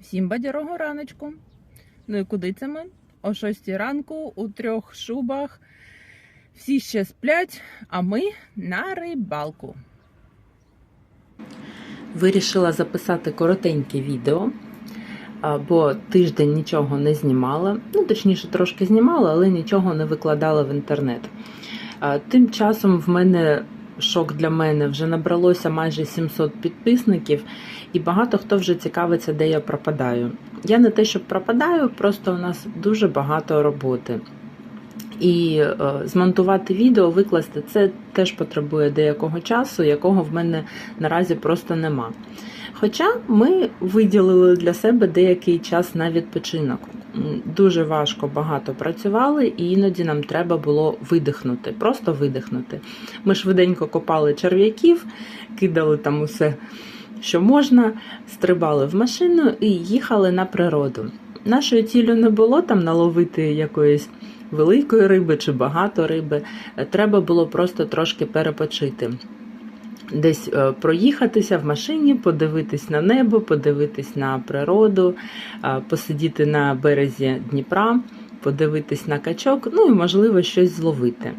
Всім бадярого раночку. Ну і куди це ми? О 6 ранку у трьох шубах. Всі ще сплять, а ми на рибалку. Вирішила записати коротеньке відео, бо тиждень нічого не знімала. Ну, точніше, трошки знімала, але нічого не викладала в інтернет. Тим часом в мене шок для мене вже набралося майже 700 підписників, і багато хто вже цікавиться, де я пропадаю. Я не те, що пропадаю, просто у нас дуже багато роботи. І е, змонтувати відео, викласти це теж потребує деякого часу, якого в мене наразі просто нема. Хоча ми виділили для себе деякий час на відпочинок. Дуже важко багато працювали, і іноді нам треба було видихнути, просто видихнути. Ми швиденько копали черв'яків, кидали там усе, що можна, стрибали в машину і їхали на природу. Нашою ціллю не було там наловити якоїсь великої риби чи багато риби. Треба було просто трошки перепочити. Десь е, проїхатися в машині, подивитись на небо, подивитись на природу, е, посидіти на березі Дніпра, подивитись на качок, ну і, можливо, щось зловити.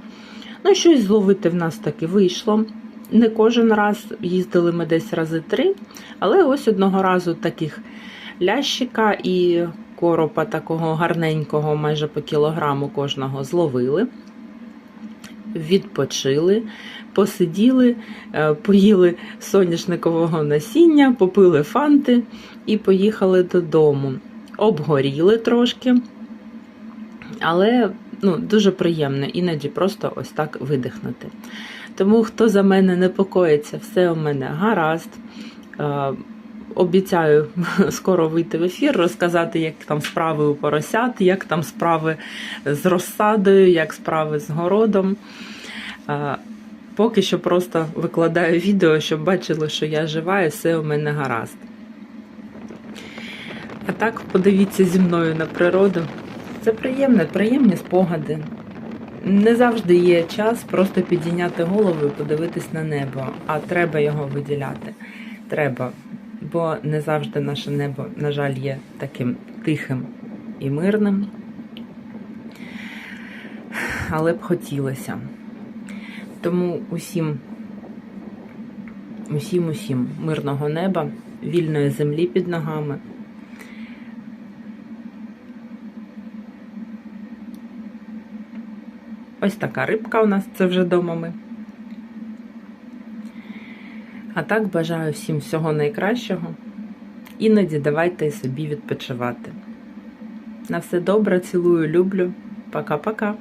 Ну, щось зловити в нас таки вийшло. Не кожен раз їздили ми десь рази три, але ось одного разу таких лящика і коропа такого гарненького, майже по кілограму кожного зловили, відпочили, посиділи, е, поїли соняшникового насіння, попили фанти і поїхали додому. Обгоріли трошки, але ну, дуже приємно іноді просто ось так видихнути. Тому хто за мене непокоїться, все у мене гаразд. Обіцяю скоро вийти в ефір, розказати, як там справи у поросят, як там справи з розсадою, як справи з городом. Поки що просто викладаю відео, щоб бачили, що я жива і все у мене гаразд. А так, подивіться зі мною на природу. Це приємне, приємні спогади. Не завжди є час просто підійняти голову і подивитись на небо, а треба його виділяти. Треба, бо не завжди наше небо, на жаль, є таким тихим і мирним. Але б хотілося. Тому усім, усім, усім мирного неба, вільної землі під ногами. Ось така рибка у нас, це вже дома ми. А так бажаю всім всього найкращого. Іноді давайте собі відпочивати. На все добре, цілую, люблю. Пока-пока.